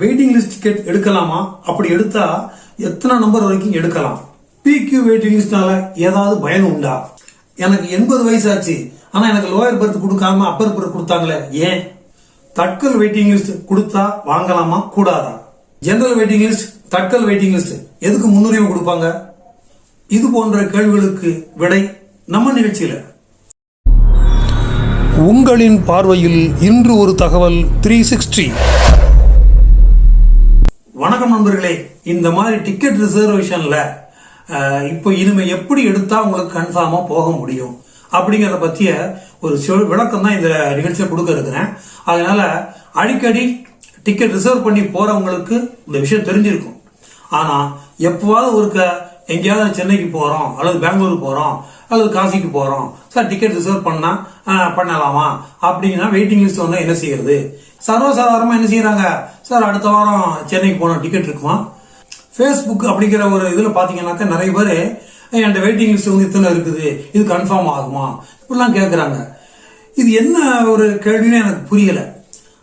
Waiting list ticket எடுக்கலாமா? அப்படி எடுத்தா எத்தனை நம்பர் வரைக்கும் எடுக்கலாம்? பிக்யூ வெயிட்டிங் லிஸ்ட்னால ஏதாவது பயன் உண்டா? எனக்கு எண்பது வயசு ஆச்சு ஆனா எனக்கு லோயர் பர்த் கொடுக்காம அப்பர் பர்த் கொடுத்தாங்களே ஏன்? தட்கல் வெயிட்டிங் லிஸ்ட் கொடுத்தா வாங்கலாமா கூடாதா? General waiting list tatkal waiting list எதுக்கு முன்னுரிமை கொடுப்பாங்க? இது போன்ற கேள்விகளுக்கு விடை நம்ம நிகழ்ச்சியில. உங்களின் பார்வையில் இன்று ஒரு தகவல் த்ரீ சிக்ஸ்டி வணக்கம் நண்பர்களே இந்த மாதிரி டிக்கெட் ரிசர்வேஷன்ல இப்போ இனிமே எப்படி எடுத்தா உங்களுக்கு கன்ஃபார்மா போக முடியும்? அப்படிங்கறத பத்திய ஒரு விளக்கம் தான் இந்த நிகழ்ச்சியை கொடுக்க இருக்கிறேன் அதனால அடிக்கடி டிக்கெட் ரிசர்வ் பண்ணி போறவங்களுக்கு இந்த விஷயம் தெரிஞ்சிருக்கும். ஆனா எப்பவாவது ஒருக்க எங்கேயாவது சென்னைக்கு போறோம் அல்லது பெங்களூர் போறோம் அல்லது காசிக்கு போகிறோம் சார் டிக்கெட் ரிசர்வ் பண்ணால் பண்ணலாமா? அப்படின்னா வெயிட்டிங் லிஸ்ட் வந்தால் என்ன செய்யறது? சர்வசாதாரணமா என்ன செய்யறாங்க? சார் அடுத்த வாரம் சென்னைக்கு போனோம் டிக்கெட் இருக்குமா? ஃபேஸ்புக் அப்படிங்கிற ஒரு இதில் பார்த்தீங்கன்னாக்கா நிறைய பேர் என்கிட்ட வெயிட்டிங் லிஸ்ட் வந்து இத்தனை இருக்குது. இது கன்ஃபார்ம் ஆகுமா? இப்படிலாம் கேட்குறாங்க இது என்ன ஒரு கேள்வின்னு எனக்கு புரியலை.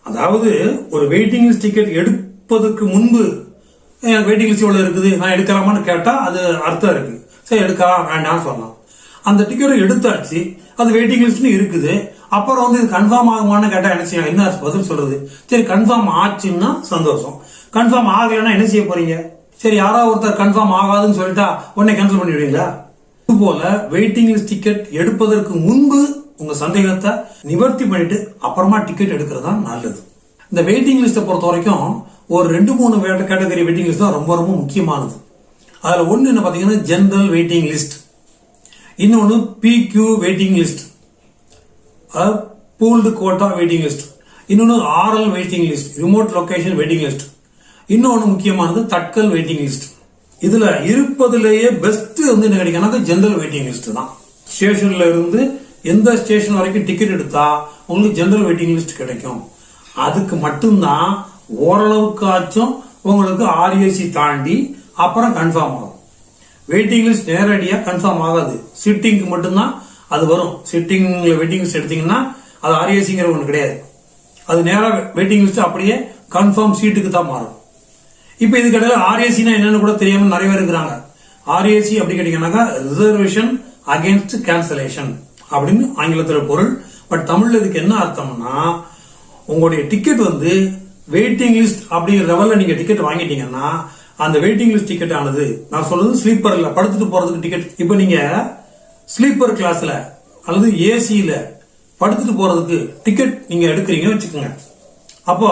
அதாவது ஒரு வெயிட்டிங் லிஸ்ட் டிக்கெட் எடுப்பதற்கு முன்பு வெயிட்டிங் லிஸ்ட் எவ்வளோ இருக்குது. நான் எடுக்கலாமான்னு கேட்டால் அது அர்த்தம் இருக்குது சரி எடுக்கலாம். வேண்டாம்னு சொல்லலாம். அந்த டிக்கெட்டும் எடுத்தாச்சு. அது வெயிட்டிங் லிஸ்ட்னு இருக்குது. அப்புறம் வந்து இது கன்ஃபார்ம் ஆகுமான்னு கேட்டா என்ன செய்யும் என்ன பதில் சொல்றது? சரி கன்ஃபார்ம் ஆச்சுன்னா சந்தோஷம். கன்ஃபார்ம் ஆகலைன்னா என்ன செய்ய போறீங்க? சரி யாராவது ஒருத்தர் கன்ஃபார்ம் ஆகாதுன்னு சொல்லிட்டா உடனே கேன்சல் பண்ணிடுவீங்களா? இது போல வெயிட்டிங் லிஸ்ட் டிக்கெட் எடுப்பதற்கு முன்பு உங்க சந்தேகத்தை நிவர்த்தி பண்ணிட்டு அப்புறமா டிக்கெட் எடுக்கிறது தான் நல்லது. இந்த வெயிட்டிங் லிஸ்ட்டை பொறுத்த வரைக்கும் ஒரு ரெண்டு மூணு கேட்டகரி வெயிட்டிங் லிஸ்ட் தான் ரொம்ப ரொம்ப முக்கியமானது. அதில் ஒன்று என்ன பார்த்தீங்கன்னா ஜென்ரல் வெயிட்டிங் லிஸ்ட் இன்னொன்னு PQ waiting list pooled quota waiting list இன்னொன்னு RL waiting list remote location waiting list இன்னொன்னு முக்கியமானது தட்கல் வெயிட்டிங் லிஸ்ட் இதுல இருப்பதிலேயே பெஸ்ட் வந்து என்ன கிடைக்கும்னா ஜென்ரல் வெயிட்டிங் லிஸ்ட் தான். ஸ்டேஷன்ல இருந்து எந்த ஸ்டேஷன் வரைக்கும் டிக்கெட் எடுத்தா உங்களுக்கு ஜென்ரல் வெயிட்டிங் லிஸ்ட் கிடைக்கும். அதுக்கு மட்டும்தான் ஓரளவுக்காச்சும் உங்களுக்கு ஆர்ஏசி தாண்டி அப்புறம் கன்ஃபார்ம் ஆகும். வெயிட்டிங் லிஸ்ட் நேரடியா கன்ஃபார்ம் ஆகாது. சிட்டிங்க்கு மட்டும்தான் அது வரும். சிட்டிங்ல வெயிட்டிங் லிஸ்ட் எடுத்தீங்கன்னா அது ஆர்ஏசிங்கிற ஒன்று கிடையாது. அது நேராக வெயிட்டிங் லிஸ்ட் அப்படியே கன்ஃபார்ம் சீட்டுக்கு தான் மாறும். இப்போ இது இடையில ஆர்ஏசினா என்னன்னு கூட தெரியாம நிறைய பேர் இருக்கிறாங்க. ஆர்ஏசி அப்படி கேட்டீங்கன்னாக்கா ரிசர்வேஷன் அகேன்ஸ்ட் கேன்சலேஷன் அப்படின்னு ஆங்கிலத்தில் பொருள். பட் தமிழ்ல இதுக்கு என்ன அர்த்தம்னா உங்களுடைய டிக்கெட் வந்து வெயிட்டிங் லிஸ்ட் அப்படிங்கிற லெவலில் நீங்க டிக்கெட் வாங்கிட்டீங்கன்னா அந்த வெயிட்டிங் லிஸ்ட் டிக்கெட் ஆனது. நான் சொல்றது ஸ்லீப்பர்ல படுத்துட்டு போறதுக்கு டிக்கெட் இப்போ நீங்க ஸ்லீப்பர் கிளாஸ்ல அல்லது ஏசியில படுத்துட்டு போறதுக்கு டிக்கெட் நீங்க எடுக்கிறீங்கன்னு வச்சுக்கோங்க. அப்போ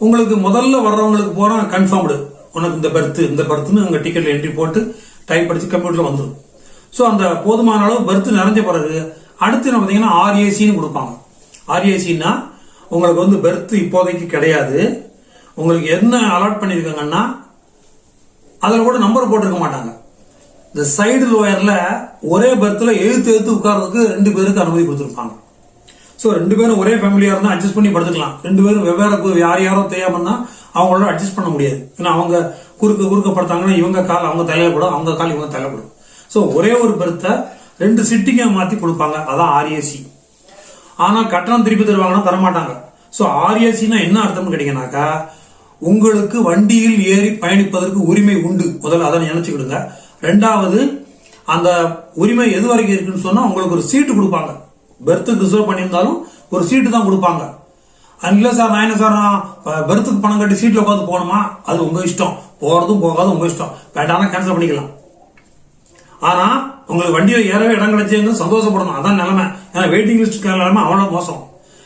உங்களுக்கு முதல்ல வர்றவங்களுக்கு போற கன்ஃபார்ம்டு உனக்கு இந்த பெர்த் இந்த பெர்த்னு உங்க டிக்கெட்ல என்ட்ரி போட்டு டைப் அடிச்சு கம்ப்யூட்டர்ல வந்துடும் ஸோ அந்த போதுமான அளவு பெர்த் நிறைஞ்ச பிறகு அடுத்து என்ன பார்த்தீங்கன்னா ஆர்ஏசின்னு கொடுப்பாங்க. ஆர்ஏசின்னா உங்களுக்கு வந்து பெர்த் இப்போதைக்கு கிடையாது. உங்களுக்கு என்ன அலாட் பண்ணியிருக்காங்கன்னா அதில் கூட நம்பர் போட்டிருக்க மாட்டாங்க. இந்த சைடு லோயரில் ஒரே பர்த்தில் எழுத்து எழுத்து உட்கார்றதுக்கு ரெண்டு பேருக்கு அனுமதி கொடுத்துருப்பாங்க. ஸோ ரெண்டு பேரும் ஒரே ஃபேமிலியாக இருந்தால் அட்ஜஸ்ட் பண்ணி படுத்துக்கலாம். ரெண்டு பேரும் வெவ்வேறு யார் யாரோ தெரியாம அவங்களோட அட்ஜஸ்ட் பண்ண முடியாது. ஏன்னா அவங்க குறுக்க குறுக்க படுத்தாங்கன்னா இவங்க கால் அவங்க தலையப்படும் அவங்க கால் இவங்க தலையப்படும் ஸோ ஒரே ஒரு பெர்த்தை ரெண்டு சிட்டிங்கா மாற்றி கொடுப்பாங்க. அதான் ஆர்ஏசி ஆனால் கட்டணம் திருப்பி தருவாங்கன்னா தரமாட்டாங்க. ஸோ ஆர்ஏசினா என்ன அர்த்தம்னு கேட்டீங்கன்னாக்கா உங்களுக்கு வண்டியில் ஏறி பயணிப்பதற்கு உரிமை உண்டு. முதல்ல அதை நினைச்சுக்கிடுங்க ரெண்டாவது அந்த உரிமை எது வரைக்கும் இருக்குன்னு சொன்னா உங்களுக்கு ஒரு சீட்டு கொடுப்பாங்க. பெர்த்துக்கு ரிசர்வ் பண்ணியிருந்தாலும் ஒரு சீட்டு தான் கொடுப்பாங்க. அது சார் நான் என்ன சார் நான் பெர்த்துக்கு பணம் கட்டி சீட்ல உட்காந்து போகணுமா? அது உங்க இஷ்டம். போறதும் போகாது உங்க இஷ்டம். வேண்டாம் கேன்சல் பண்ணிக்கலாம். ஆனா உங்களுக்கு வண்டியில் ஏறவே இடம் கிடைச்சதுன்னு சந்தோஷப்படணும். அதான் நிலைமை. ஏன்னா வெயிட்டிங் லிஸ்ட் நிலைமை அவ்வளோ மோசம்.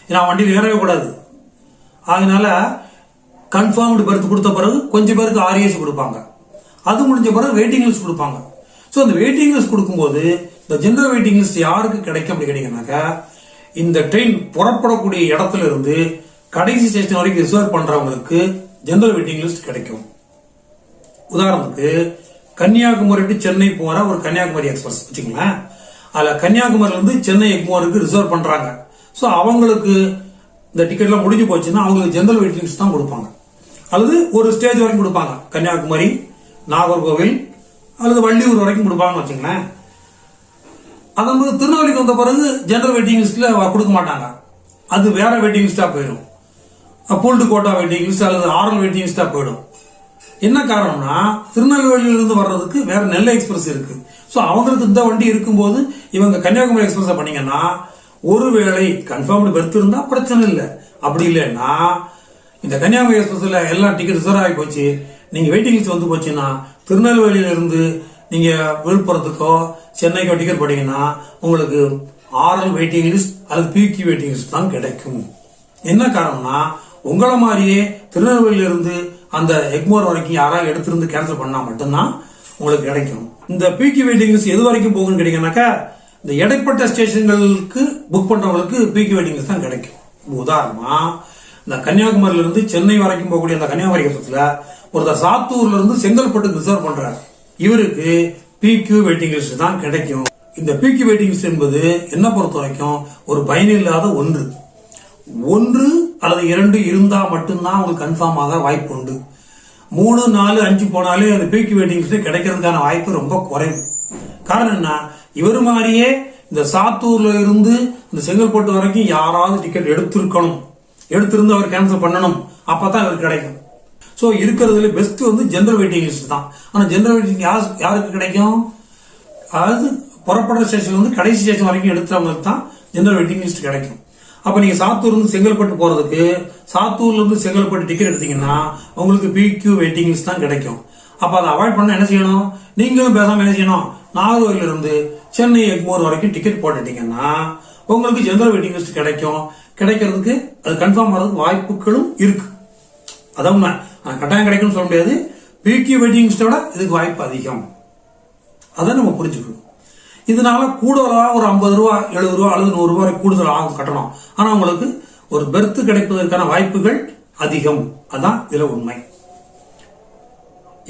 ஏன்னா வண்டியில் ஏறவே கூடாது. அதனால கன்ஃபார்ம்டு பெர்த் கொடுத்த பிறகு கொஞ்சம் பேருக்கு ஆர்ஏசி கொடுப்பாங்க. அது முடிஞ்ச பிறகு வெயிட்டிங் லிஸ்ட் கொடுப்பாங்க. ஸோ அந்த வெயிட்டிங் லிஸ்ட் கொடுக்கும்போது இந்த ஜென்ரல் வெயிட்டிங் லிஸ்ட் யாருக்கு கிடைக்கும் அப்படி கிடைக்குனாக்கா இந்த ட்ரெயின் புறப்படக்கூடிய இடத்துல இருந்து கடைசி ஸ்டேஷன் வரைக்கும் ரிசர்வ் பண்றவங்களுக்கு ஜென்ரல் வெயிட்டிங் லிஸ்ட் கிடைக்கும். உதாரணத்துக்கு கன்னியாகுமரி டு சென்னை போற ஒரு கன்னியாகுமரி எக்ஸ்பிரஸ் வச்சுங்களேன் அதில் கன்னியாகுமரியிலிருந்து சென்னை எக்மோருக்கு ரிசர்வ் பண்றாங்க. ஸோ அவங்களுக்கு இந்த டிக்கெட்லாம் முடிஞ்சு போச்சுன்னா அவங்களுக்கு ஜென்ரல் வெயிட்டிங்ஸ் தான் கொடுப்பாங்க. அல்லது ஒரு ஸ்டேஜ் வரைக்கும் கொடுப்பாங்க. கன்னியாகுமரி நாகர்கோவில் அல்லது வள்ளியூர் வரைக்கும் கொடுப்பாங்கன்னு வச்சுங்களேன். அதன் போது திருநெல்வேலிக்கு வந்த பிறகு ஜென்ரல் வெயிட்டிங் லிஸ்ட்ல கொடுக்க மாட்டாங்க. அது வேற வெயிட்டிங் லிஸ்டா போயிடும். பூல்டு கோட்டா வெயிட்டிங் லிஸ்ட் அல்லது ஆரல் வெயிட்டிங் லிஸ்டா போயிடும். என்ன காரணம்னா திருநெல்வேலியிலிருந்து வர்றதுக்கு வேற நெல்லை எக்ஸ்பிரஸ் இருக்கு. ஸோ அவங்களுக்கு இந்த வண்டி இருக்கும்போது இவங்க கன்னியாகுமரி எக்ஸ்பிரஸ் பண்ணீங்கன்னா ஒருவேளை கன்ஃபார்ம்டு பெர்த் இருந்தா பிரச்சனை இல்லை. அப்படி இல்லைன்னா இந்த கன்னியாகுமரி எக்ஸ்பிரஸ்ல எல்லாம் டிக்கெட் ரிசர்வ் ஆகி போச்சு. நீங்க வெயிட்டிங் லிஸ்ட் வந்து போச்சுன்னா திருநெல்வேலியில இருந்து நீங்க விழுப்புரத்துக்கோ சென்னைக்கோ டிக்கெட் போட்டீங்கன்னா உங்களுக்கு ஆர்எல் வெயிட்டிங் லிஸ்ட் அல்லது பிக்யூ வெயிட்டிங் லிஸ்ட் தான் கிடைக்கும். என்ன காரணம்னா உங்களை மாதிரியே திருநெல்வேலியில இருந்து அந்த எக்மோர் வரைக்கும் யாராவது எடுத்திருந்து கேன்சல் பண்ணா மட்டும்தான் உங்களுக்கு கிடைக்கும். இந்த பிகி வெயிட்டிங் லிஸ்ட் எது வரைக்கும் போகும்னு கேட்டீங்கன்னாக்கா இந்த இடைப்பட்ட ஸ்டேஷன்களுக்கு புக் பண்றவங்களுக்கு பிகி வெயிட்டிங் தான் கிடைக்கும். உதாரணமா இந்த கன்னியாகுமரியில இருந்து சென்னை வரைக்கும் போகக்கூடிய அந்த கன்னியாகுமரி கட்டத்துல ஒருத்தர் சாத்தூர்ல இருந்து செங்கல்பட்டு ரிசர்வ் பண்றாரு. இவருக்கு பிக்யூ வெயிட்டிங் லிஸ்ட் தான் கிடைக்கும். இந்த பிக்யூ வெயிட்டிங் லிஸ்ட் என்பது என்ன பொறுத்த வரைக்கும் ஒரு பயனில்லாத ஒன்று. ஒன்று அல்லது இரண்டு இருந்தா மட்டும்தான் உங்களுக்கு கன்ஃபார்ம் ஆக வாய்ப்பு உண்டு. மூணு நாலு அஞ்சு போனாலே அந்த பீக் வெயிட்டிங் லிஸ்ட் கிடைக்கிறதுக்கான வாய்ப்பு ரொம்ப குறைவு. காரணம் என்ன? இவர் மாதிரியே இந்த சாத்தூர்ல இருந்து இந்த செங்கல்பட்டு வரைக்கும் யாராவது டிக்கெட் எடுத்திருக்கணும். எடுத்திருந்து அவர் கேன்சல் பண்ணணும். அப்பதான் அவருக்கு கிடைக்கும். ஸோ இருக்கிறதுல பெஸ்ட் வந்து ஜென்ரல் வெயிட்டிங் லிஸ்ட் தான். ஆனால் ஜென்ரல் வெயிட்டிங் யாருக்கு கிடைக்கும்? அதாவது புறப்படுற ஸ்டேஷன் வந்து கடைசி ஸ்டேஷன் வரைக்கும் எடுத்தவங்களுக்கு தான் ஜென்ரல் வெயிட்டிங் லிஸ்ட் கிடைக்கும். அப்போ நீங்கள் சாத்தூர்லேருந்து செங்கல்பட்டு போகிறதுக்கு சாத்தூர்லேருந்து செங்கல்பட்டு டிக்கெட் எடுத்தீங்கன்னா உங்களுக்கு பிக்யூ வெயிட்டிங் லிஸ்ட் தான் கிடைக்கும். அப்போ அதை அவாய்ட் பண்ண என்ன செய்யணும்? நீங்களும் பேசாமல் என்ன செய்யணும்? நாகர்கோயில இருந்து சென்னை எக்மோர் வரைக்கும் டிக்கெட் போட்டுட்டீங்கன்னா உங்களுக்கு ஜென்ரல் வெயிட்டிங் லிஸ்ட் கிடைக்கும். கிடைக்கிறதுக்கு அது கன்ஃபார்ம் ஆகிறதுக்கு வாய்ப்புகளும் இருக்கு. அதான் கட்டாயம் கிடைக்கும்னு சொல்ல முடியாது. பிக்யூ வெயிட்டிங் லிஸ்டோட இதுக்கு வாய்ப்பு அதிகம். அதை நம்ம புரிஞ்சுக்கணும். இதனால கூடுதலாக ஒரு ஐம்பது ரூபா எழுபது ரூபா அல்லது நூறு ரூபாய் கூடுதல் ஆகும் கட்டணும். ஆனா உங்களுக்கு ஒரு பெர்த் கிடைப்பதற்கான வாய்ப்புகள் அதிகம். அதான் இதுல உண்மை.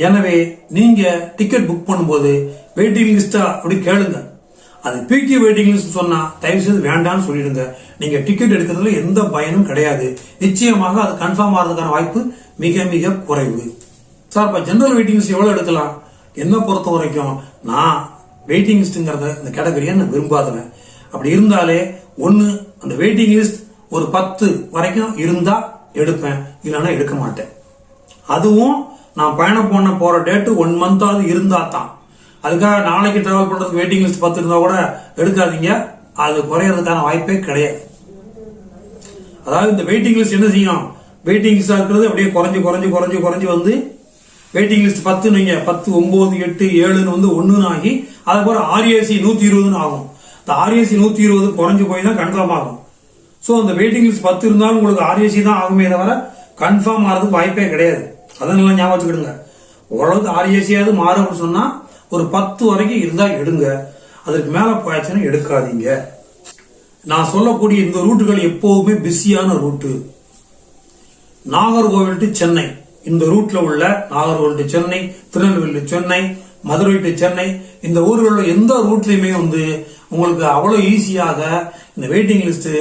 எனவே நீங்க டிக்கெட் புக் பண்ணும்போது வெயிட்டிங் லிஸ்டா அப்படி கேளுங்க. அது பிகி வெயிட்டிங் லிஸ்ட் சொன்னா தயவு செய்து வேண்டாம்னு சொல்லிடுங்க. நீங்க டிக்கெட் எடுக்கிறதுல எந்த பயனும் கிடையாது. நிச்சயமாக அது கன்ஃபார்ம் ஆகிறதுக்கான வாய்ப்பு மிக மிக குறைவு. சார் இப்ப ஜென்ரல் வெயிட்டிங் லிஸ்ட் எவ்வளவு எடுக்கலாம்? என்ன பொறுத்த வரைக்கும் நான் வெயிட்டிங் லிஸ்ட்ங்கிறத இந்த கேட்டகரியை நான் விரும்பாதவன். அப்படி இருந்தாலே ஒன்னு அந்த வெயிட்டிங் லிஸ்ட் ஒரு பத்து வரைக்கும் இருந்தா எடுப்பேன். இல்லைன்னா எடுக்க மாட்டேன். அதுவும் நான் பயணம் பண்ண போற டேட்டு ஒன் மந்தாவது இருந்தா தான் அதுக்காக நாளைக்கு டிராவல் பண்றதுக்கு வெயிட்டிங் லிஸ்ட் பத்து இருந்தா கூட எடுக்காதீங்க. அது குறையறதுக்கான வாய்ப்பே கிடையாது. அதாவது இந்த வெயிட்டிங் லிஸ்ட் என்ன செய்யும்? வெயிட்டிங் லிஸ்டா இருக்கிறது அப்படியே குறைஞ்சு குறைஞ்சு குறைஞ்சு குறைஞ்சு வந்து வெயிட்டிங் லிஸ்ட் பத்து நீங்க பத்து ஒன்பது எட்டு ஏழுன்னு வந்து ஒன்றுன்னு ஆகி அதுக்கப்புறம் ஆர்ஏசி நூத்தி இருபதுன்னு ஆகும். இந்த ஆர்ஏசி நூத்தி இருபது குறைஞ்சு போய் தான் கன்ஃபார்ம் ஆகும். ஸோ அந்த வெயிட்டிங் லிஸ்ட் பத்து இருந்தாலும் உங்களுக்கு ஆர்ஏசி தான் ஆகுமே தவிர கன்ஃபார்ம் ஆகிறதுக்கு வாய்ப்பே கிடையாது. அதை நல்லா ஞாபகம் வச்சுக்கிடுங்க. ஓரளவுக்கு ஆர்ஏசியாவது மாறும் அப்படின்னு சொன்னா ஒரு பத்து வரைக்கும் இருந்தா எடுங்க. அதுக்கு மேல போயாச்சுன்னா எடுக்காதீங்க. நான் சொல்லக்கூடிய இந்த ரூட்டுகள் எப்போவுமே பிஸியான ரூட்டு. நாகர்கோவில் டு சென்னை. இந்த ரூட்ல உள்ள நாகர்கோவில் டு சென்னை திருநெல்வேலி சென்னை மதுரை டு சென்னை இந்த ஊர்களில் எந்த ரூட்லயுமே வந்து உங்களுக்கு அவ்வளோ ஈஸியாக இந்த வெயிட்டிங் லிஸ்ட்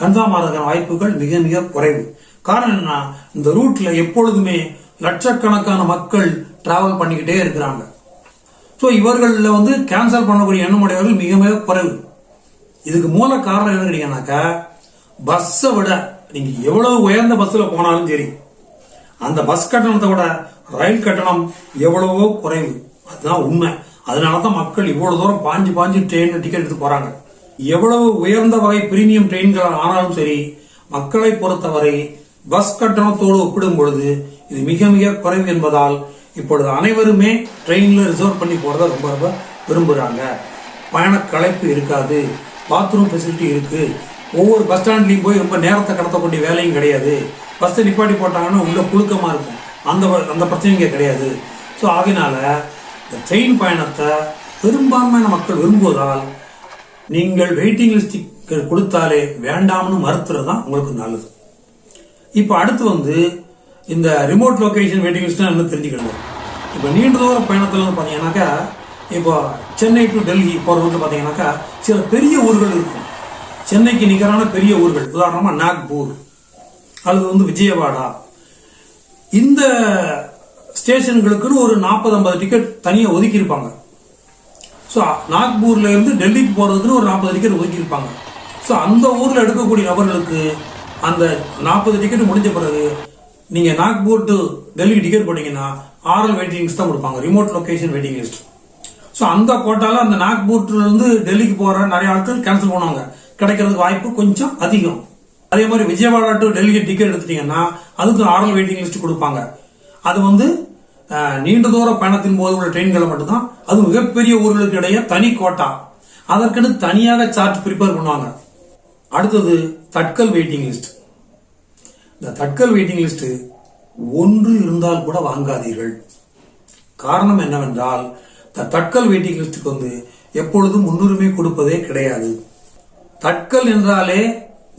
கன்ஃபார்ம் ஆகிறதுக்கான வாய்ப்புகள் மிக மிக குறைவு. காரணம் என்ன இந்த ரூட்ல எப்பொழுதுமே லட்சக்கணக்கான மக்கள் டிராவல் பண்ணிக்கிட்டே இருக்கிறாங்க. ஸோ இவர்களில் வந்து கேன்சல் பண்ணக்கூடிய எண்ணமுடையவர்கள் மிக மிக குறைவு. இதுக்கு மூல காரணம் என்னன்னு கேட்டீங்கன்னாக்கா பஸ்ஸை விட நீங்க எவ்வளவு உயர்ந்த பஸ்ஸில் போனாலும் சரி அந்த பஸ் கட்டணத்தை விட ரயில் கட்டணம் எவ்வளவோ குறைவு. அதுதான் உண்மை. அதனால தான் மக்கள் இவ்வளவு தூரம் பாஞ்சு பாஞ்சு ட்ரெயின் டிக்கெட் எடுத்து போறாங்க. எவ்வளவு உயர்ந்த வகை பிரீமியம் ட்ரெயின்கள் ஆனாலும் சரி மக்களை பொறுத்தவரை பஸ் கட்டணத்தோடு ஒப்பிடும் பொழுது இது மிக மிக குறைவு என்பதால் இப்பொழுது அனைவருமே ட்ரெயினில் ரிசர்வ் பண்ணி போகிறத ரொம்ப ரொம்ப விரும்புகிறாங்க பயண களைப்பு இருக்காது. பாத்ரூம் ஃபெசிலிட்டி இருக்குது ஒவ்வொரு பஸ் ஸ்டாண்ட்லேயும் போய் ரொம்ப நேரத்தை கடத்தக்கூடிய வேலையும் கிடையாது. பஸ்ஸை நிப்பாட்டி போட்டாங்கன்னா உள்ள புழுக்கமாக இருக்கும். அந்த வ- அந்த பிரச்சனைங்க கிடையாது. ஸோ அதனால் இந்த ட்ரெயின் பயணத்தை பெரும்பான்மையான மக்கள் விரும்புவதால் நீங்கள் வெயிட்டிங் லிஸ்ட் கொடுத்தாலே வேண்டாம்னு மறுத்துறது தான் உங்களுக்கு நல்லது. இப்போ அடுத்து வந்து இந்த ரிமோட் லொக்கேஷன் வெயிட்டிங் லிஸ்ட் என்ன தெரிஞ்சுக்கணும் இப்போ நீண்ட தூர பயணத்தில் வந்து பார்த்தீங்கன்னாக்கா இப்போ சென்னை டு டெல்லி போகிற ரூட்டில் பார்த்தீங்கன்னாக்கா சில பெரிய ஊர்கள் இருக்கும். சென்னைக்கு நிகரான பெரிய ஊர்கள். உதாரணமாக நாக்பூர் அல்லது வந்து விஜயவாடா. இந்த ஸ்டேஷன்களுக்குன்னு ஒரு நாற்பது ஐம்பது டிக்கெட் தனியாக ஒதுக்கியிருப்பாங்க. ஸோ நாக்பூரில் இருந்து டெல்லிக்கு போகிறதுக்குன்னு ஒரு நாற்பது டிக்கெட் ஒதுக்கியிருப்பாங்க. ஸோ அந்த ஊரில் எடுக்கக்கூடிய நபர்களுக்கு அந்த நாற்பது டிக்கெட் முடிஞ்ச பிறகு நீங்க நாக்பூர் டு டெல்லிக்கு டிக்கெட் போட்டீங்கன்னா ஆரல் வெயிட்டிங் லிஸ்ட் தான் கொடுப்பாங்க. Remote location waiting list so அந்த கோட்டால அந்த நாக்பூர்ல இருந்து டெல்லிக்கு போற நிறைய ஆட்கள் கேன்சல் பண்ணுவாங்க. கிடைக்கிறதுக்கு வாய்ப்பு கொஞ்சம் அதிகம். அதே மாதிரி விஜயவாடா டு டெல்லிக்கு டிக்கெட் எடுத்துட்டீங்கன்னா அதுக்கு ஆரல் வெயிட்டிங் லிஸ்ட் கொடுப்பாங்க. அது வந்து நீண்ட தூர பயணத்தின் போது உள்ள ட்ரெயின்களை மட்டும்தான். அது மிகப்பெரிய ஊர்களுக்கு இடையே தனி கோட்டா அதற்கென்னு தனியாக சார்ட் ப்ரிப்பேர் பண்ணுவாங்க. அடுத்தது தட்கல் வெயிட்டிங் லிஸ்ட் இந்த தட்கல் வெயிட்டிங் லிஸ்ட் ஒன்று இருந்தால் கூட வாங்காதீர்கள். காரணம் என்னவென்றால் இந்த தட்கல் வெயிட்டிங் லிஸ்டுக்கு வந்து எப்பொழுதும் முன்னுரிமை கொடுப்பதே கிடையாது. தட்கல் என்றாலே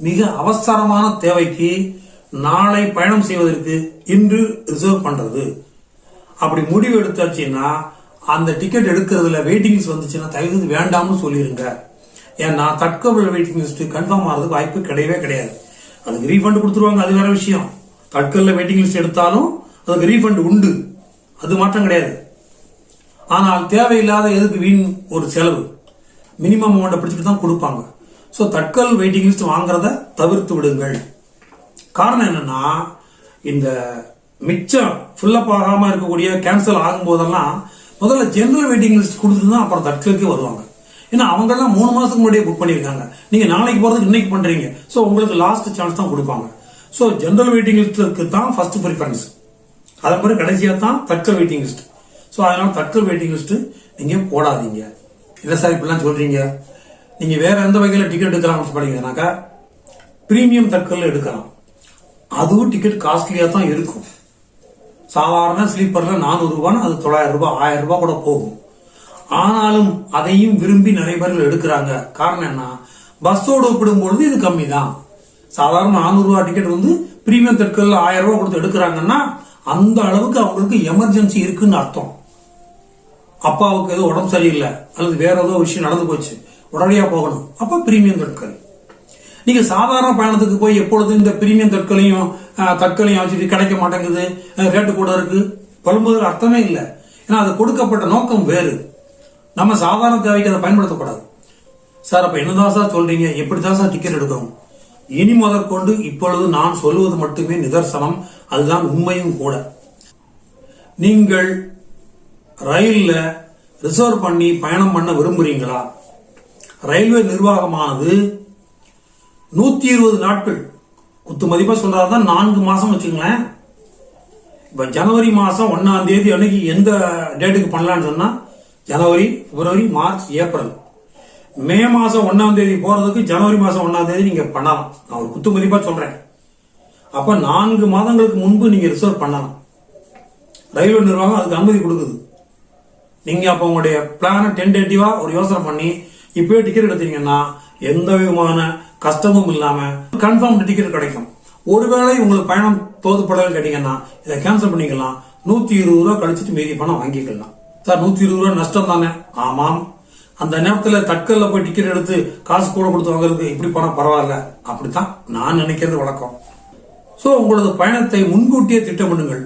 மிக அவசரமான தேவைக்கு நாளை பயணம் செய்வதற்கு இன்று ரிசர்வ் பண்றது. அப்படி முடிவு எடுத்தாச்சுன்னா அந்த டிக்கெட் எடுக்கிறதுல வெயிட்டிங் லிஸ்ட் வந்துச்சுன்னா தயவு வேண்டாம்னு சொல்லிடுங்க ஏன்னா தட்கல் வெயிட்டிங் லிஸ்ட் கன்ஃபார்ம் ஆகிறதுக்கு வாய்ப்பு கிடையவே கிடையாது. அதுக்கு ரீஃபண்ட் கொடுத்துருவாங்க அது வேற விஷயம். தட்கல்ல வெயிட்டிங் லிஸ்ட் எடுத்தாலும் அதுக்கு ரீஃபண்ட் உண்டு. அது மாற்றம் கிடையாது. ஆனால் தேவையில்லாத எதுக்கு வீண் ஒரு செலவு? மினிமம் அமௌண்ட்டை பிடிச்சிட்டு தான் கொடுப்பாங்க. ஸோ தட்கல் வெயிட்டிங் லிஸ்ட் வாங்குறத தவிர்த்து விடுங்கள். காரணம் என்னன்னா இந்த மிச்சம் ஃபில்லப் ஆகாமல் இருக்கக்கூடிய கேன்சல் ஆகும் போதெல்லாம் முதல்ல ஜென்ரல் வெயிட்டிங் லிஸ்ட் கொடுத்துட்டு தான் அப்புறம் தட்கலுக்கே வருவாங்க. ஏன்னா அவங்க எல்லாம் மூணு மாசத்துக்கு முன்னாடியே புக் பண்ணியிருக்காங்க. நீங்க நாளைக்கு போறதுக்கு இன்னைக்கு பண்றீங்க. ஸோ உங்களுக்கு லாஸ்ட் சான்ஸ் தான் கொடுப்பாங்க. ஸோ ஜென்ரல் வெயிட்டிங் லிஸ்ட்டுக்கு தான் ஃபர்ஸ்ட் ப்ரிஃபரன்ஸ் அதே மாதிரி கடைசியாக தான் தட்கல் வெயிட்டிங் லிஸ்ட் ஸோ அதனால தட்கல் வெயிட்டிங் லிஸ்ட் நீங்க போடாதீங்க. இல்லை சார் இப்படிலாம் சொல்றீங்க. நீங்க வேற எந்த வகையில் டிக்கெட் எடுக்கலாம் பண்ணீங்கன்னாக்கா பிரீமியம் தட்கல் எடுக்கலாம். அதுவும் டிக்கெட் காஸ்ட்லியாக தான் இருக்கும். சாதாரண ஸ்லீப்பரில் நானூறுரூபான்னு அது தொள்ளாயிரம் ரூபாய் ஆயிரம் ரூபாய் கூட போகும். ஆனாலும் அதையும் விரும்பி நிறைய பேர்கள் எடுக்கிறாங்க. காரணம் என்ன? பஸ்ஸோடு ஒப்பிடும்பொழுது இது கம்மி தான் சாதாரண நானூறு ரூபா டிக்கெட் வந்து பிரீமியம் தட்கல்ல ஆயிரம் ரூபா கொடுத்து எடுக்கிறாங்கன்னா அந்த அளவுக்கு அவங்களுக்கு எமர்ஜென்சி இருக்குன்னு அர்த்தம். அப்பாவுக்கு ஏதோ உடம்பு சரியில்லை அல்லது வேற ஏதோ விஷயம் நடந்து போச்சு உடனடியா போகணும். அப்ப பிரீமியம் தட்கல் நீங்க சாதாரண பயணத்துக்கு போய் எப்பொழுதும் இந்த பிரீமியம் தட்களையும் தற்களையும் தட்களையும் வச்சுட்டு கிடைக்க மாட்டேங்குது ரேட்டு கூட இருக்கு? வரும்போது அர்த்தமே இல்லை. ஏன்னா அது கொடுக்கப்பட்ட நோக்கம் வேறு. நம்ம சாதாரண தேவைக்கு அதை பயன்படுத்தக்கூடாது. சார் அப்ப என்னதான் சார் சொல்றீங்க? எப்படிதான் சார் டிக்கெட் எடுக்கணும்? இனி முதற்கொண்டு இப்பொழுது நான் சொல்லுவது மட்டுமே நிதர்சனம். அதுதான் உண்மையும் கூட. நீங்கள் ரயில்ல ரிசர்வ் பண்ணி பயணம் பண்ண விரும்புறீங்களா? ரயில்வே நிர்வாகமானது நூத்தி இருபது நாட்கள். குத்து மதிப்பா சொல்றாதான் நான்கு மாசம் வச்சுங்களேன். இப்ப ஜனவரி மாசம் ஒன்னாம் தேதி அன்னைக்கு எந்த டேட்டுக்கு பண்ணலாம்னு சொன்னா ஜனவரி பிப்ரவரி மார்ச் ஏப்ரல். மே மாசம் ஒன்னாம் தேதி போறதுக்கு ஜனவரி மாசம் ஒன்னாம் தேதி நீங்க பண்ணலாம். நான் ஒரு குத்து மதிப்பா சொல்றேன். அப்ப நான்கு மாதங்களுக்கு முன்பு நீங்க ரிசர்வ் பண்ணலாம். ரயில்வே நிர்வாகம் அதுக்கு அனுமதி கொடுக்குது. நீங்க அப்ப உங்களுடைய பிளான டென்டேட்டிவா ஒரு யோசனை பண்ணி இப்பவே டிக்கெட் எடுத்தீங்கன்னா எந்த விதமான கஷ்டமும் இல்லாம கன்ஃபார்ம் டிக்கெட் கிடைக்கும். ஒருவேளை உங்களுக்கு பயணம் தோதுப்படவே கேட்டீங்கன்னா இதை கேன்சல் பண்ணிக்கலாம். நூத்தி இருபது ரூபா கழிச்சிட்டு மீதி பணம் வாங்கிக்கலாம். சார் நூத்தி இருபது ரூபா நஷ்டம் தானே ஆமாம். அந்த நேரத்துல தட்கல்ல போய் டிக்கெட் எடுத்து காசு கூட கொடுத்து வாங்குறது இப்படி பணம் பரவாயில்ல. அப்படித்தான் நான் நினைக்கிறது வழக்கம். சோ உங்களது பயணத்தை முன்கூட்டியே திட்டமிடுங்கள்.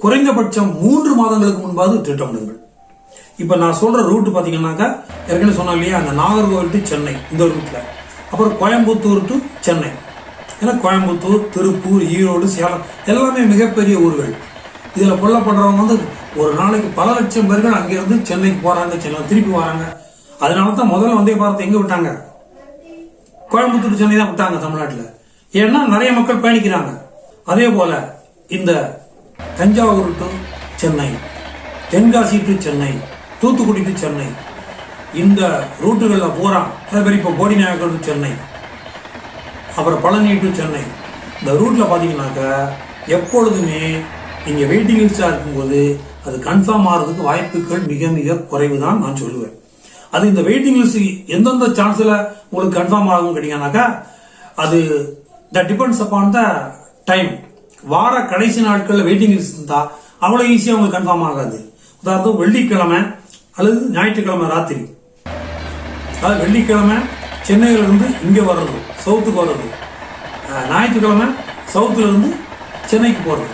குறைந்தபட்சம் மூன்று மாதங்களுக்கு முன்பாவது திட்டமிடுங்கள். இப்ப நான் சொல்ற ரூட் பாத்தீங்கன்னாக்கா ஏற்கனவே சொன்னாங்க இல்லையா அந்த நாகர்கோவில் டு சென்னை இந்த ரூட்ல அப்புறம் கோயம்புத்தூர் டு சென்னை. ஏன்னா கோயம்புத்தூர் திருப்பூர் ஈரோடு சேலம் எல்லாமே மிகப்பெரிய ஊர்கள். இதுல கொல்லப்படுறவங்க வந்து ஒரு நாளைக்கு பல லட்சம் பேர்கள் அங்கிருந்து சென்னைக்கு போறாங்க சென்னை திருப்பி வராங்க. அதனால தான் முதல்ல வந்தே பாரத் எங்க விட்டாங்க? கோயம்புத்தூர் சென்னை தான் விட்டாங்க தமிழ்நாட்டில். ஏன்னா நிறைய மக்கள் பயணிக்கிறாங்க. அதே போல இந்த Thanjavur to Chennai Tenkasi to Chennai Thoothukudi to Chennai இந்த ரூட்டுகளில் பூரா அதே மாதிரி இப்போ போடிநாயக்கர் டு சென்னை அப்புறம் பழனி டு சென்னை. இந்த ரூட்டில் பார்த்தீங்கன்னாக்கா எப்பொழுதுமே நீங்கள் வெயிட்டிங் லிஸ்டாக இருக்கும்போது அது கன்ஃபார்ம் ஆகிறதுக்கு வாய்ப்புகள் மிக மிக குறைவு தான் நான் சொல்லுவேன். அது இந்த வெயிட்டிங் லிஸ்ட் எந்தெந்த சான்ஸில் உங்களுக்கு கன்ஃபார்ம் ஆகும் கேட்டீங்கன்னாக்கா அது the depends upon the time வார கடைசி நாட்களில் வெயிட்டிங் லிஸ்ட் இருந்தால் அவ்வளோ ஈஸியாக உங்களுக்கு கன்ஃபார்ம் ஆகாது. உதாரணத்துக்கு வெள்ளிக்கிழமை அல்லது ஞாயிற்றுக்கிழமை ராத்திரி. அதாவது வெள்ளிக்கிழமை சென்னையில இருந்து வர்றது சவுத்துக்கு வர்றது. ஞாயிற்றுக்கிழமை சவுத்துல இருந்து சென்னைக்கு போறது.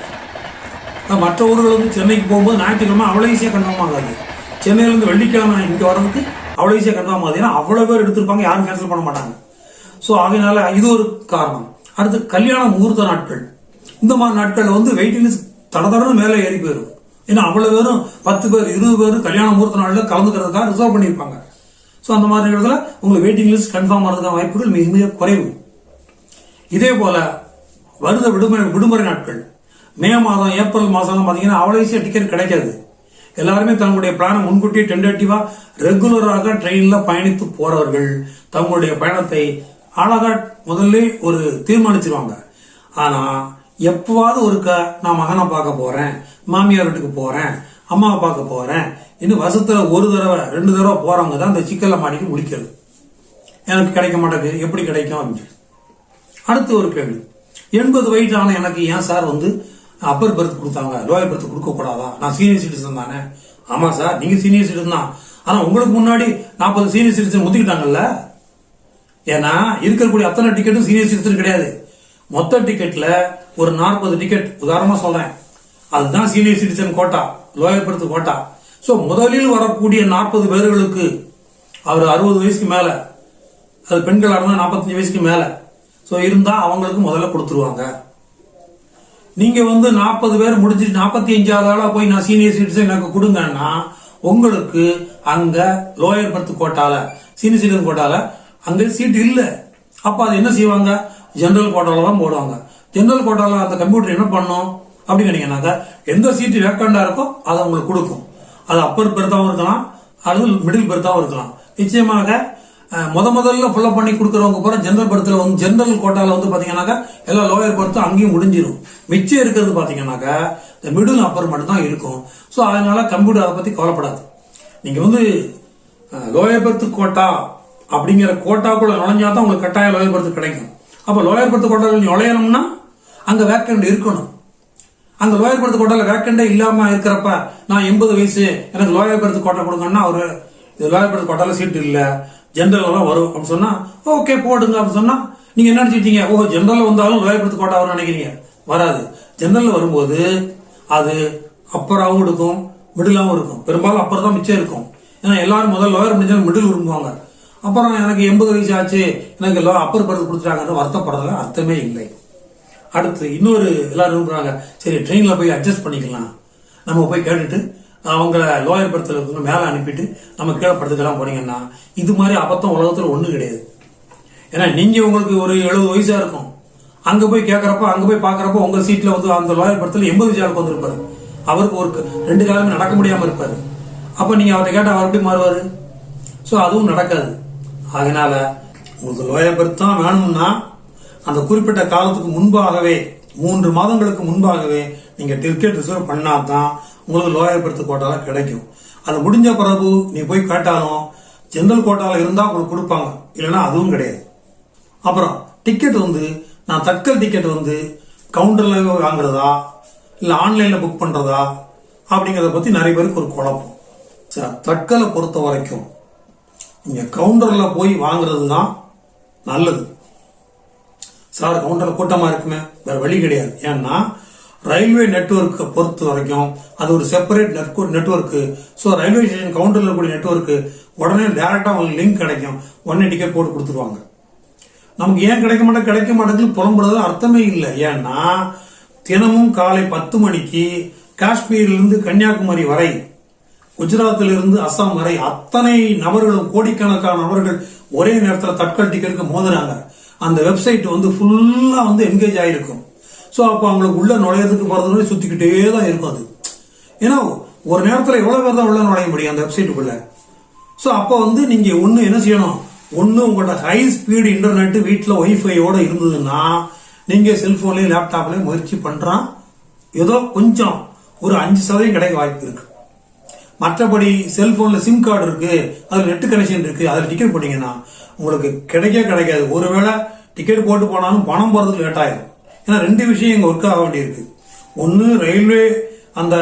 மற்ற ஊர்கள் வந்து சென்னைக்கு போகும்போது ஞாயிற்றுக்கிழமை அவ்வளோ ஈஸியாக கன்ஃபார்ம் ஆகாது. சென்னையிலேருந்து வெள்ளிக்கிழமை இங்கே வரதுக்கு அவ்வளோ ஈஸியாக கன்ஃபார்ம் ஆகுது. ஏன்னா அவ்வளோ பேர் எடுத்திருப்பாங்க யாரும் கேன்சல் பண்ண மாட்டாங்க. ஸோ அதனால இது ஒரு காரணம். அடுத்து கல்யாண முகூர்த்த நாட்கள். இந்த மாதிரி நாட்களில் வந்து வெயிட்டிங் லிஸ்ட் தடதடன்னு மேலே ஏறி போயிடும் ஏன்னா அவ்வளோ பேரும் பத்து பேர் இருபது பேர் கல்யாண முகூர்த்த நாளில் கலந்துக்கிறதுக்காக ரிசர்வ் பண்ணியிருப்பாங்க. ஸோ அந்த மாதிரி இடத்துல உங்களுக்கு வெயிட்டிங் லிஸ்ட் கன்ஃபார்ம் ஆகிறதுக்கான வாய்ப்புகள் மிக மிக குறைவு. இதே போல வருத விடுமுறை விடுமுறை நாட்கள். மே மாதம் ஏப்ரல் மாதம் பார்த்தீங்கன்னா அவ்வளோ ஈஸியாக டிக்கெட் கிடைக்காது. எல்லாருமே தங்களுடைய பிளானை முன்கூட்டியே டென்டேட்டிவாக ரெகுலராக ட்ரெயினில் பயணித்து போறவர்கள் தங்களுடைய பயணத்தை அழகா முதல்ல ஒரு தீர்மானிச்சிருவாங்க. ஆனால் எப்போவாவது ஒருக்க நான் மகனை பார்க்க போகிறேன் மாமியார் வீட்டுக்கு போகிறேன் அம்மாவை பார்க்க போகிறேன் இன்னும் வருஷத்தில் ஒரு தடவை ரெண்டு தடவை போகிறவங்க தான் இந்த சிக்கலை மாட்டிட்டு முடிக்கிறது. எனக்கு கிடைக்க மாட்டேங்குது எப்படி கிடைக்கும் அப்படின்னு அடுத்து ஒரு கேள்வி. எண்பது வயசு எனக்கு ஏன் சார் வந்து அப்பர் பர்த் கொடுத்தாங்க லோயர் பர்த் கொடுக்க கூடாதா நான் சீனியர் சிட்டிசன் தானே. ஆமா சார் நீங்க சீனியர் சிட்டிசன் தான். ஆனா உங்களுக்கு முன்னாடி நாற்பது சீனியர் சிட்டிசன் ஒத்துக்கிட்டாங்கல்ல? ஏன்னா இருக்கக்கூடிய அத்தனை டிக்கெட்டும் சீனியர் சிட்டிசன் கிடையாது. மொத்த டிக்கெட்ல ஒரு நாற்பது டிக்கெட் உதாரணமா சொல்றேன். அதுதான் senior citizen quota lower berth quota so முதலில் வரக்கூடிய நாற்பது பேர்களுக்கு அவர் அறுபது வயசுக்கு மேல அது பெண்களாக இருந்தால் நாற்பத்தஞ்சு வயசுக்கு மேல. ஸோ இருந்தால் அவங்களுக்கு முதல்ல கொடுத்துருவாங்க. நீங்க வந்து நாற்பது பேர் முடிஞ்சிட்டு நாற்பத்தி அஞ்சாவது ஆளா போய் நான் சீனியர் சிட்டிசன் எனக்கு கொடுங்கன்னா உங்களுக்கு அங்க லோயர் பர்த் கோட்டால சீனியர் சிட்டிசன் கோட்டால அங்க சீட் இல்ல. அப்ப அது என்ன செய்வாங்க? ஜெனரல் கோட்டால தான் போடுவாங்க. ஜெனரல் கோட்டால அந்த கம்ப்யூட்டர் என்ன பண்ணும்? அப்படின்னு கேட்டீங்கன்னாக்கா எந்த சீட்டு வேக்கண்டா இருக்கோ அதை உங்களுக்கு கொடுக்கும். அது அப்பர் பெர்த்தாவும் இருக்கலாம் அல்லது மிடில் பெர்த்தாவும் இருக்கலாம். நிச்சயமாக முத முதல்ல ஃபுல்லப் பண்ணி கொடுக்குறவங்க கூட ஜென்ரல் பர்த்தில் வந்து ஜென்ரல் கோட்டாவில் வந்து பார்த்தீங்கன்னாக்கா எல்லா லோயர் பர்த்தும் அங்கேயும் முடிஞ்சிடும் மிச்சம் இருக்கிறது பார்த்தீங்கன்னாக்கா இந்த மிடில் அப்பர் மட்டும் தான் இருக்கும். ஸோ அதனால கம்ப்யூட்டர் அதை பற்றி கவலைப்படாது. நீங்கள் வந்து லோயர் பர்த்து கோட்டா அப்படிங்கிற கோட்டாக்குள்ள நுழைஞ்சா தான் உங்களுக்கு கட்டாய லோயர் பர்த் கிடைக்கும். அப்போ லோயர் பர்த் கோட்டாவில் நுழையணும்னா அங்கே வேக்கண்ட் இருக்கணும். அந்த லோயர் பர்த்து கோட்டாவில் வேக்கண்டே இல்லாமல் இருக்கிறப்ப நான் எண்பது வயசு எனக்கு லோயர் பர்த் கோட்டா கொடுங்கன்னா அவர் இது லோயர் பர்த்து கோட்டாவில் சீட் இல்லை. ஜென்ரலெல்லாம் வரும் அப்படின்னு சொன்னா ஓகே போடுங்க அப்படின்னு சொன்னா நீங்க என்ன நினைச்சிட்டீங்க ஓ ஜென்ரல் வந்தாலும் லோயர் பர்த் வரும்னு நினைக்கிறீங்க. வராது. ஜென்ரல் வரும்போது அது அப்பராகவும் இருக்கும் மிடிலாகவும் இருக்கும். பெரும்பாலும் அப்பர் தான் மிச்சம் இருக்கும். ஏன்னா எல்லாரும் முதல்ல லோயர் முடிஞ்சாலும் மிடில் விரும்புவாங்க. அப்புறம் எனக்கு எண்பது வயசு ஆச்சு எனக்கு லோ அப்பர் படுத்து கொடுத்துட்டாங்கன்னு வருத்தப்படுறதுல அர்த்தமே இல்லை. அடுத்து இன்னொரு எல்லாரும் விரும்புறாங்க. சரி ட்ரெயினில் போய் அட்ஜஸ்ட் பண்ணிக்கலாம். நம்ம போய் கேட்டுட்டு அவங்கள லோயர் படத்தில் இருந்து மேலே அனுப்பிட்டு நம்ம கீழே படத்துக்கெல்லாம் போனீங்கன்னா இது மாதிரி அபத்தம் உலகத்தில் ஒன்றும் கிடையாது. ஏன்னா நீங்கள் உங்களுக்கு ஒரு எழுபது வயசாக இருக்கும். அங்கே போய் கேட்குறப்ப அங்கே போய் பார்க்குறப்ப உங்கள் சீட்டில் வந்து அந்த லோயர் படத்தில் எண்பது வயசு ஆளுக்கு வந்திருப்பாரு அவருக்கு ஒரு க- ரெண்டு காலமே நடக்க முடியாமல் இருப்பார். அப்போ நீங்கள் அவர்கிட்ட கேட்டால் அவர் எப்படி மாறுவார்? ஸோ அதுவும் நடக்காது. அதனால உங்களுக்கு லோயர் பர்த் தான் வேணும்னா அந்த குறிப்பிட்ட காலத்துக்கு முன்பாகவே மூன்று மாதங்களுக்கு முன்பாகவே நீங்கள் டிக்கெட் ரிசர்வ் பண்ணாதான் உங்களுக்கு லோயர் பெருத்து கோட்டால கிடைக்கும். அது முடிஞ்ச பிறகு நீ போய் கேட்டாலும் ஜென்ரல் கோட்டால இருந்தால் உங்களுக்கு கொடுப்பாங்க. இல்லைன்னா அதுவும் கிடையாது. அப்புறம் டிக்கெட் வந்து நான் தட்கல் டிக்கெட் வந்து கவுண்டரில் வாங்குறதா? இல்லை ஆன்லைனில் புக் பண்ணுறதா அப்படிங்கிறத பற்றி நிறைய பேருக்கு ஒரு குழப்பம். சார் தட்கலை பொறுத்த வரைக்கும் நீங்கள் கவுண்டரில் போய் வாங்குறது தான் நல்லது. சார் கவுண்டரில் கூட்டமாக இருக்குமே? வேறு வழி கிடையாது. ஏன்னா ரயில்வே நெட்வொர்க்கை பொறுத்த வரைக்கும் அது ஒரு separate network so railway station கவுண்டரில் இருக்கக்கூடிய நெட்வொர்க் உடனே டேரெக்டாக உங்களுக்கு லிங்க் கிடைக்கும். உடனே டிக்கெட் போட்டு கொடுத்துருவாங்க. நமக்கு ஏன் கிடைக்க மாட்டேன் கிடைக்க மாட்டேங்குது புலம்புறது அர்த்தமே இல்லை. ஏன்னா தினமும் காலை பத்து மணிக்கு காஷ்மீரிலிருந்து கன்னியாகுமரி வரை குஜராத்தில் இருந்து அஸ்ஸாம் வரை அத்தனை நபர்களும் கோடிக்கணக்கான நபர்கள் ஒரே நேரத்தில் தட்கல் டிக்கெட்டுக்கு மோதுறாங்க. அந்த வெப்சைட் வந்து ஃபுல்லாக வந்து என்கேஜ் ஆகிருக்கும் ஸோ அப்போ அவங்களுக்கு உள்ள நுழையிறதுக்கு போறது சுற்றிக்கிட்டே தான் இருக்கும் அது. ஏன்னா ஒரு நேரத்தில் எவ்வளோ பேர் தான் உள்ள நுழைய முடியும் அந்த வெப்சைட்டுக்குள்ள ஸோ அப்போ வந்து நீங்கள் ஒன்று என்ன செய்யணும்? ஒன்று உங்களோட ஹை ஸ்பீடு இன்டர்நெட்டு வீட்டில் ஒய்ஃபையோடு இருந்ததுன்னா நீங்கள் செல்ஃபோன்லேயும் லேப்டாப்லேயும் முயற்சி பண்ணுறான் ஏதோ கொஞ்சம் ஒரு அஞ்சு சதவீதம் கிடைக்க வாய்ப்பு இருக்கு. மற்றபடி செல்ஃபோனில் சிம் கார்டு இருக்கு அதில் நெட் கனெக்ஷன் இருக்கு அதில் டிக்கெட் போட்டிங்கன்னா உங்களுக்கு கிடைக்க கிடைக்காது. ஒருவேளை டிக்கெட் போட்டு போனாலும் பணம் போகிறதுக்கு லேட் ஆயிரும். ஏன்னா ரெண்டு விஷயம் இங்கே ஒர்க் ஆக வேண்டியிருக்கு. ஒன்று ரயில்வே அந்த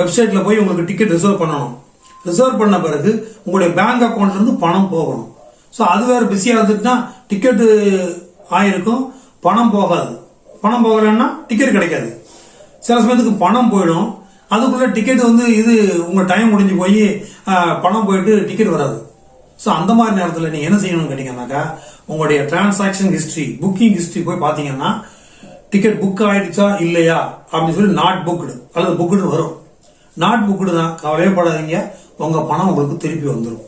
வெப்சைட்ல போய் உங்களுக்கு டிக்கெட் ரிசர்வ் பண்ணணும். ரிசர்வ் பண்ண பிறகு உங்களுடைய பேங்க் அக்கௌண்ட்லேருந்து பணம் போகணும். ஸோ அது வேற பிஸியாக இருந்துட்டுனா டிக்கெட்டு ஆயிருக்கும். பணம் போகாது. பணம் போகலைன்னா டிக்கெட் கிடைக்காது. சில சமயத்துக்கு பணம் போயிடும். அதுக்குள்ளே டிக்கெட் வந்து இது உங்கள் டைம் முடிஞ்சு போய் பணம் போயிட்டு டிக்கெட் வராது. ஸோ அந்த மாதிரி நேரத்தில் நீங்கள் என்ன செய்யணும்னு கேட்டிங்கன்னாக்கா உங்களுடைய டிரான்சாக்ஷன் ஹிஸ்ட்ரி புக்கிங் ஹிஸ்ட்ரி போய் பார்த்தீங்கன்னா டிக்கெட் புக் ஆயிடுச்சா இல்லையா அப்படின்னு சொல்லி நாட் புக்குடு அல்லது புக்குடு வரும். நாட் புக்டு தான் கவலையே படாதீங்க உங்க பணம் உங்களுக்கு திருப்பி வந்துடும்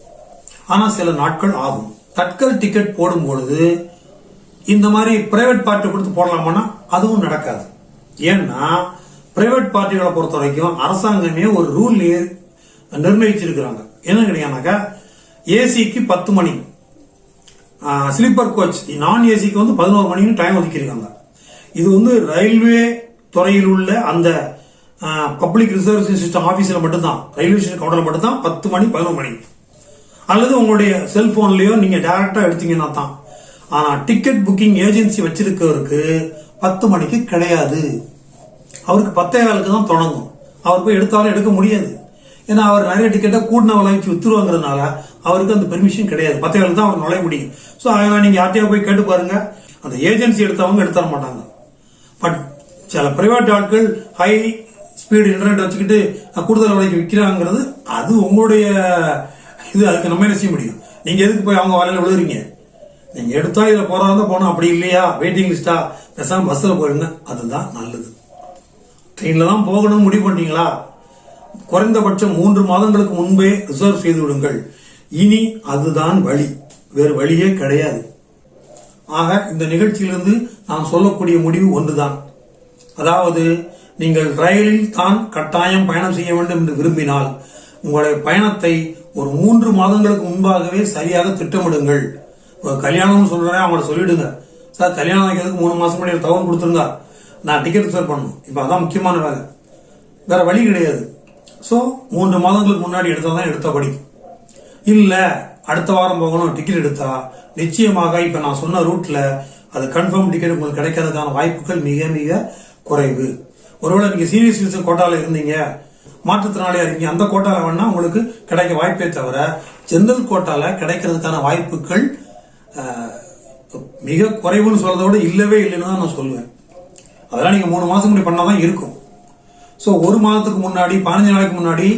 ஆனால் சில நாட்கள் ஆகும். தட்கல் டிக்கெட் போடும் பொழுது இந்த மாதிரி பிரைவேட் பார்ட்டி கொடுத்து போடலாமான்னா அதுவும் நடக்காது. ஏன்னா பிரைவேட் பார்ட்டிகளை பொறுத்த வரைக்கும் அரசாங்கமே ஒரு ரூல் நிர்ணயிச்சிருக்கிறாங்க. என்ன கிடையாதுனாக்கா ஏசிக்கு பத்து மணி. ஸ்லீப்பர் கோச் நான் ஏசிக்கு வந்து பதினோரு மணிக்கு டைம் ஒதுக்கியிருக்காங்க. இது வந்து ரயில்வே துறையில் உள்ள அந்த பப்ளிக் ரிசர்வேஷன் சிஸ்டம் ஆஃபீஸில் மட்டும்தான். ரயில்வே ஸ்டேஷன் கவுண்டரில் மட்டும்தான் பத்து மணி பதினோரு மணி. அல்லது உங்களுடைய செல்போன்லேயோ நீங்கள் டேரெக்டாக எடுத்தீங்கன்னா தான். ஆனால் டிக்கெட் புக்கிங் ஏஜென்சி வச்சிருக்கவருக்கு பத்து மணிக்கு கிடையாது. அவருக்கு பத்தே காலுக்கு தான் தொடங்கும். அவர் போய் எடுத்தாலும் எடுக்க முடியாது. ஏன்னா அவர் நிறைய டிக்கெட்டை கூட்டின விலைக்கு வித்துருவாங்கிறதுனால அவருக்கு அந்த பெர்மிஷன் கிடையாது. பத்தே காலுக்கு தான் அவர் நுழைய முடியும். ஸோ அதனால் நீங்கள் யார்ட்டையா போய் கேட்டு பாருங்க. அந்த ஏஜென்சி எடுத்தவங்க எடுத்தர மாட்டாங்க. பட் சில பிரைவேட் ஆட்கள் ஹை ஸ்பீடு இன்டர்நெட் வச்சுக்கிட்டு கூடுதல் விலைக்கு விற்கிறாங்கிறது அது உங்களுடைய இது அதுக்கு நம்ம என்ன செய்ய முடியும்? நீங்கள் எதுக்கு போய் அவங்க வலையில் விழுறீங்க நீங்கள் எடுத்தா இதில் போறாங்க போனோம் அப்படி இல்லையா? வெயிட்டிங் லிஸ்டா பேசாம பஸ்ஸில் போயிடுங்க அதுதான் நல்லது. ட்ரெயினில் தான் போகணும்னு முடிவு பண்ணீங்களா குறைந்தபட்சம் மூன்று மாதங்களுக்கு முன்பே ரிசர்வ் செய்து விடுங்கள். இனி அதுதான் வழி. வேறு வழியே கிடையாது. ஆக இந்த நிகழ்ச்சியிலிருந்து நான் சொல்லக்கூடிய முடிவு ஒன்றுதான். அதாவது நீங்கள் ரயிலில் தான் கட்டாயம் பயணம் செய்ய வேண்டும் என்று விரும்பினால் உங்களுடைய பயணத்தை ஒரு மூன்று மாதங்களுக்கு முன்பாகவே சரியாக திட்டமிடுங்கள். கல்யாணம்னு சொல்றேன் அவங்கள சொல்லிடுங்க. சார் கல்யாணம் வைக்கிறதுக்கு மூணு மாசம் முன்னாடி தகவல் கொடுத்துருந்தா நான் டிக்கெட் ரிசர்வ் பண்ணணும். இப்போ அதான் முக்கியமான வேலை. வேற வழி கிடையாது. ஸோ மூன்று மாதங்களுக்கு முன்னாடி எடுத்தால் தான் எடுத்தபடி இல்லை அடுத்த வாரம் போகணும் டிக்கெட் எடுத்தா நிச்சயமாக இப்ப நான் சொன்ன ரூட்ல அது கன்ஃபார்ம் டிக்கெட் உங்களுக்கு கிடைக்கிறதுக்கான வாய்ப்புகள் மிக மிக குறைவு. ஒருவேளை நீங்க சீனியர் சிட்டிசன் கோட்டால இருந்தீங்க மாற்றுத்திறனாளியா இருக்கீங்க அந்த கோட்டால வேணா உங்களுக்கு கிடைக்க வாய்ப்பே தவிர ஜென்ரல் கோட்டால கிடைக்கிறதுக்கான வாய்ப்புகள் மிக குறைவுன்னு சொல்றதோட விட இல்லவே இல்லைன்னு தான் நான் சொல்லுவேன் அதெல்லாம் நீங்க மூணு மாசம் முன்னாடி பண்ணாதான் இருக்கும். ஸோ ஒரு மாதத்துக்கு முன்னாடி பதினஞ்சு நாளைக்கு முன்னாடி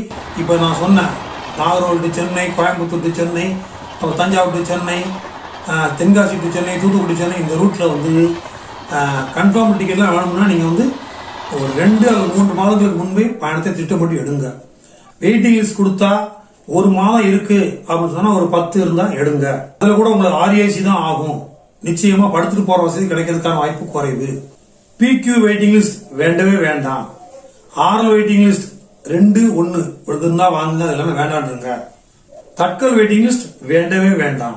இப்போ நான் சொன்னேன் நாகரோல் டு சென்னை கோயம்புத்தூர் டு சென்னை அப்புறம் தஞ்சாவூர் டு சென்னை தென்காசி டு சென்னை தூத்துக்குடி சென்னை இந்த ரூட்டில் வந்து கன்ஃபார்ம் டிக்கெட்லாம் வேணும்னா நீங்கள் வந்து ஒரு ரெண்டு அல்லது மூன்று மாதங்களுக்கு முன்பே பயணத்தை திட்டமிட்டு எடுங்க. வெயிட்டிங் லிஸ்ட் கொடுத்தா ஒரு மாதம் இருக்கு அப்படின்னு சொன்னால் ஒரு பத்து இருந்தால் எடுங்க. அதில் கூட உங்களுக்கு ஆர்ஏசி தான் ஆகும். நிச்சயமாக படுத்துட்டு போகிற வசதி கிடைக்கிறதுக்கான வாய்ப்பு குறைவு. பிக்யூ வெயிட்டிங் லிஸ்ட் வேண்டவே வேண்டாம். ஆர்எல் வெயிட்டிங் லிஸ்ட் ரெண்டு ஒன்னு இருந்தா வாங்குங்க அது எல்லாமே வேண்டான்றங்க. தட்கல் வெயிட்டிங் லிஸ்ட் வேண்டவே வேண்டாம்.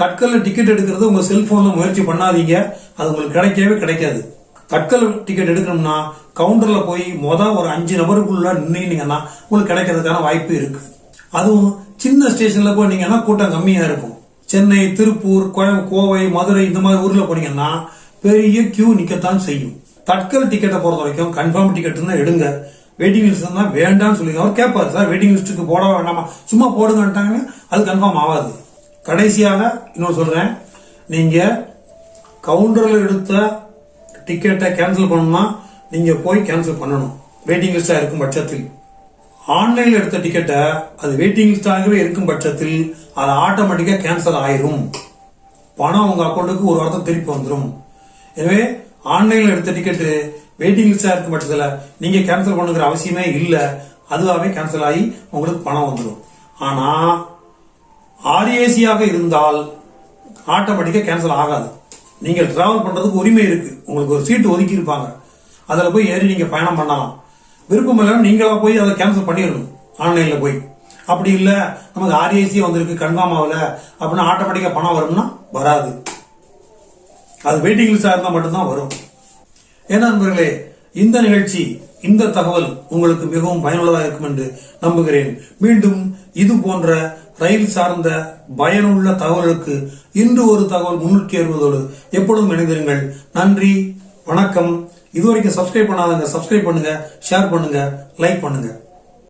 தட்கல்ல டிக்கெட் எடுக்கிறது உங்க செல்போன்ல முயற்சி பண்ணாதீங்க. அது உங்களுக்கு கிடைக்கவே கிடைக்காது. தட்கல் டிக்கெட் எடுக்கணும்னா கவுண்டர்ல போய் மொதல் ஒரு அஞ்சு நபருக்குள்ள நின்னீங்கன்னா உங்களுக்கு கிடைக்கிறதுக்கான வாய்ப்பு இருக்கு. அதுவும் சின்ன ஸ்டேஷன்ல போனீங்கன்னா கூட்டம் கம்மியா இருக்கும். சென்னை திருப்பூர் கோயம் கோவை மதுரை இந்த மாதிரி ஊர்ல போனீங்கன்னா பெரிய கியூ நிக்கத்தான் செய்யும். தட்கல் டிக்கெட்டை பொறுத்த வரைக்கும் கன்ஃபார்ம் டிக்கெட் தான் எடுங்க. வெயிட்டிங் லிஸ்ட் தான் வேண்டாம்னு சொல்லி அவர் கேட்பாரு சார் வெயிட்டிங் லிஸ்ட்டுக்கு போட வேண்டாமா? சும்மா போடுங்கன்ட்டாங்க அது கன்ஃபார்ம் ஆகாது கடைசியாக இன்னொரு சொல்கிறேன் நீங்கள் கவுண்டரில் எடுத்த டிக்கெட்டை கேன்சல் பண்ணணும்னா நீங்கள் போய் கேன்சல் பண்ணணும். வெயிட்டிங் லிஸ்ட்டாக இருக்கும் பட்சத்தில். ஆன்லைனில் எடுத்த டிக்கெட்டை அது வெயிட்டிங் லிஸ்டாகவே இருக்கும் பட்சத்தில் அது ஆட்டோமேட்டிக்காக கேன்சல் ஆயிரும். பணம் உங்கள் அக்கௌண்ட்டுக்கு ஒரு வாரத்தை திருப்பி வந்துடும் எனவே ஆன்லைனில் எடுத்த டிக்கெட்டு வெயிட்டிங் லிஸ்டா இருக்கும் பட்சத்துல நீங்க கேன்சல் பண்ணுங்கிற அவசியமே இல்லை. அதுவாகவே கேன்சல் ஆகி உங்களுக்கு பணம் வந்துடும் ஆனா ஆர்ஏசியாக இருந்தால் ஆட்டோமேட்டிக்கா கேன்சல் ஆகாது. நீங்கள் டிராவல் பண்றதுக்கு உரிமை இருக்கு. உங்களுக்கு ஒரு சீட்டு ஒதுக்கி இருப்பாங்க. அதில் போய் ஏறி நீங்க பயணம் பண்ணலாம். விருப்பம் இல்லை நீங்களா போய் அதை கேன்சல் பண்ணிடணும். ஆன்லைன்ல போய். அப்படி இல்லை நமக்கு ஆர்ஏசி வந்திருக்கு கன்ஃபார்ம் ஆகல அப்படின்னா ஆட்டோமேட்டிக்கா பணம் வரும்னா வராது. அது வெயிட்டிங் லிஸ்டா இருந்தால் மட்டும்தான் வரும். ஏன்னா நண்பர்களே இந்த நிகழ்ச்சி இந்த தகவல் உங்களுக்கு மிகவும் பயனுள்ளதாக இருக்கும் என்று நம்புகிறேன். மீண்டும் இது போன்ற ரயில் சார்ந்த பயனுள்ள தகவலுக்கு இன்று ஒரு தகவல் முன்னூற்றி அறுபதோடு எப்பொழுதும் இணைந்திருங்கள். நன்றி வணக்கம். இதுவரைக்கும் சப்ஸ்கிரைப் பண்ணாதவங்க சப்ஸ்கிரைப் பண்ணுங்க ஷேர் பண்ணுங்க லைக் பண்ணுங்க.